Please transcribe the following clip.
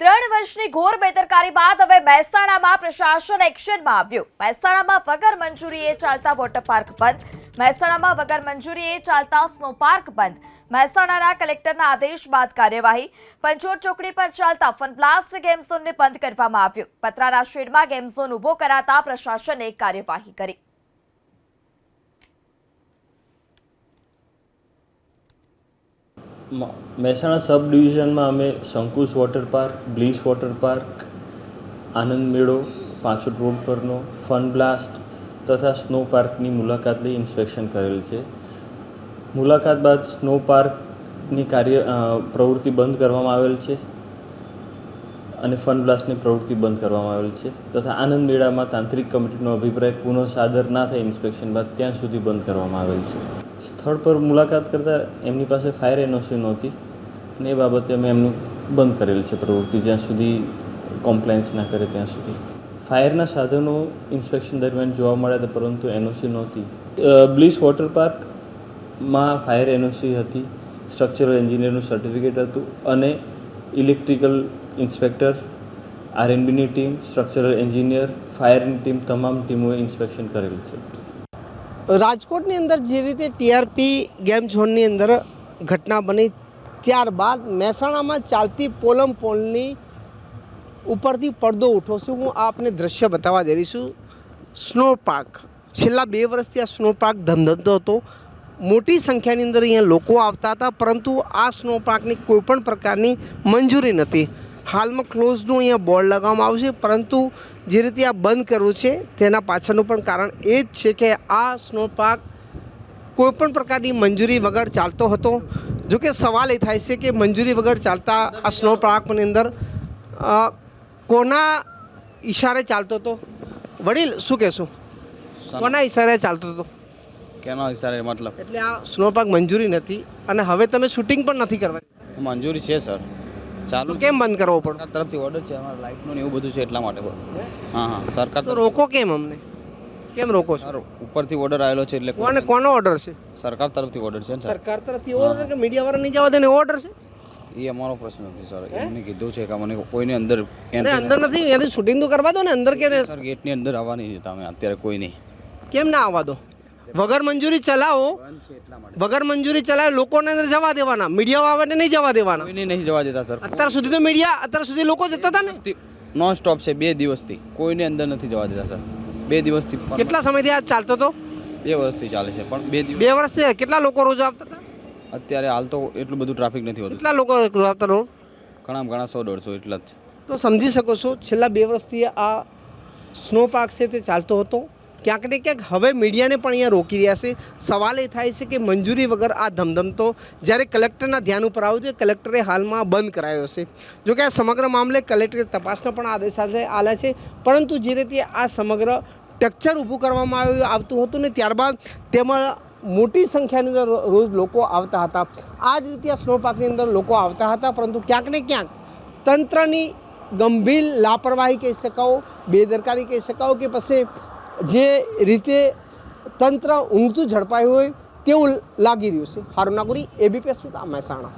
ત્રણ વર્ષની ઘોર બેદરકારી બાદ હવે મહેસાણામાં પ્રશાસન એક્શનમાં આવ્યું. મહેસાણામાં વગર મંજૂરીએ ચાલતા વોટર પાર્ક બંધ. મહેસાણામાં વગર મંજૂરીએ ચાલતા સ્નો પાર્ક બંધ. મહેસાણાના કલેક્ટરના આદેશ બાદ કાર્યવાહી. પંચોટ ચોકડી પર ચાલતા ફનબ્લાસ્ટ ગેમ ઝોનને બંધ કરવામાં આવ્યું. પતરાના શેડમાં ગેમ ઝોન ઊભો કરાતા પ્રશાસને કાર્યવાહી કરી. મહેસાણા સબ ડિવિઝનમાં અમે Shankus water park, Bliss water park, Anand Melo Panchot road પરનો ફન બ્લાસ્ટ તથા સ્નો પાર્કની મુલાકાત લઈ ઇન્સ્પેક્શન કરેલ છે. મુલાકાત બાદ સ્નો પાર્કની કાર્ય પ્રવૃત્તિ બંધ કરવામાં આવેલ છે અને ફન બ્લાસ્ટની પ્રવૃત્તિ બંધ કરવામાં આવેલ છે તથા આનંદ મેળામાં તાંત્રિક કમિટીનો અભિપ્રાય પુનઃ સાદર ના થાય ઇન્સ્પેક્શન બાદ ત્યાં સુધી બંધ કરવામાં આવેલ છે. સ્થળ પર મુલાકાત કરતાં એમની પાસે ફાયર એનઓસી નહોતી. અને એ બાબતે અમે એમનું બંધ કરેલ છે પ્રવૃત્તિ, જ્યાં સુધી કોમ્પ્લાયન્સ ના કરે ત્યાં સુધી. ફાયરના સાધનો ઇન્સ્પેક્શન દરમિયાન જોવા મળ્યા હતા પરંતુ એનઓસી નહોતી. બ્લિસ વોટર પાર્કમાં ફાયર એનઓસી હતી. સ્ટ્રક્ચરલ એન્જિનિયરનું સર્ટિફિકેટ હતું અને ઇલેક્ટ્રિકલ ઇન્સ્પેક્ટર આરએનબીની ટીમ સ્ટ્રક્ચરલ એન્જિનિયર ફાયરની ટીમ તમામ ટીમોએ ઇન્સ્પેક્શન કરેલ છે. રાજકોટની અંદર જે રીતે ટીઆરપી ગેમ ઝોનની અંદર ઘટના બની, ત્યારબાદ મહેસાણામાં ચાલતી પોલમ પોલની ઉપરથી પડદો ઉઠો છું હું આપને દ્રશ્ય બતાવવા જઈ છું. સ્નો પાર્ક છેલ્લા બે વર્ષથી આ સ્નો પાર્ક ધમધમતો હતો. મોટી સંખ્યાની અંદર અહીંયા લોકો આવતા હતા, પરંતુ આ સ્નો પાર્કની કોઈપણ પ્રકારની મંજૂરી નથી. હાલમાં ક્લોઝનું અહીંયા બોર્ડ લગાવવામાં આવશે પરંતુ જે રીતે આ બંધ કરવું છે તેના પાછળનું પણ કારણ એ જ છે કે આ સ્નો પાર્ક કોઈપણ પ્રકારની મંજૂરી વગર ચાલતો હતો. જો કે સવાલ એ થાય છે કે મંજૂરી વગર ચાલતા આ સ્નો પાર્કની અંદર કોના ઈશારે ચાલતો હતો? વડીલ શું કહેશું? કોના ઈશારે ચાલતો હતો? કેનો હિસારે મતલબ? એટલે આ સ્નો પાર્ક મંજૂરી નથી અને હવે તમે શૂટિંગ પણ નથી કરવા મંજૂરી છે સર ચાલુ કેમ બંધ કરવો પડે? સરકાર તરફથી ઓર્ડર છે અમારા લાઇટનું ને એવું બધું છે એટલા માટે હા? હા સરકાર તો રોકો કેમ અમને? કેમ રોકો છો? સર ઉપરથી ઓર્ડર આવેલો છે એટલે કોને કોનો ઓર્ડર છે? સરકાર તરફથી ઓર્ડર છે સરકાર તરફથી ઓર્ડર કે મીડિયાવાળા નહીં જવા દે ઓર્ડર છે? એ અમારો પ્રશ્ન નથી સર. એમને કીધું છે કે મને કોઈને અંદર અંદર નથી એની શૂટિંગ તો કરવા દો ને અંદર કે સર ગેટની અંદર આવવા નહીં દેતા અમે અત્યારે કોઈ નહીં. કેમ ના આવવા દો? વગર મંજૂરી ચલાવો. વગર મંજૂરી ચલાવે લોકોને અંદર જવા દેવાના. મીડિયા વાળાને નહીં જવા દેવાના. કોઈને નહીં જવા દેતા સર. અત્યાર સુધી તો મીડિયા અત્યાર સુધી લોકો જતા હતા ને? નોન સ્ટોપ છે બે દિવસથી. કોઈને અંદર નથી જવા દેતા સર. બે દિવસથી કેટલા સમયથી આ ચાલતો હતો? બે વર્ષથી ચાલે છે પણ બે બે વર્ષથી કેટલા લોકો રોજ આવતા હતા? અત્યારે હાલ તો એટલું બધું ટ્રાફિક નથી હોતું. કેટલા લોકો આવતા રોજ ઘણા ઘણા સો દોઢસો એટલા જ તો સમજી શકો છો છેલ્લા બે વર્ષથી આ સ્નો પાર્ક છે તે ચાલતો હતો. ક્યાંક ને ક્યાંક હવે મીડિયાને પણ અહીંયા રોકી રહ્યા છે. સવાલ એ થાય છે કે મંજૂરી વગર આ ધમધમતો જ્યારે કલેક્ટરના ધ્યાન ઉપર આવ્યું છે કલેક્ટરે હાલમાં બંધ કરાયો છે. જો કે આ સમગ્ર મામલે કલેક્ટરે તપાસના પણ આદેશ આલે છે. પરંતુ જે રીતે આ સમગ્ર ટેક્ચર ઊભું કરવામાં આવ્યું, આવતું હતું ને ત્યારબાદ તેમાં મોટી સંખ્યાની અંદર રોજ લોકો આવતા હતા. આ જ રીતે આ સ્નો અંદર લોકો આવતા હતા, પરંતુ ક્યાંક ને ક્યાંક તંત્રની ગંભીર લાપરવાહી કહી શકાઓ, બેદરકારી કહી શકાઓ કે પછી જે રીતે તંત્ર ઊંઘતું ઝડપાયું હોય તેવું લાગી રહ્યું છે. હારું નાગુરી એબીપી અસ્મિતા મહેસાણા?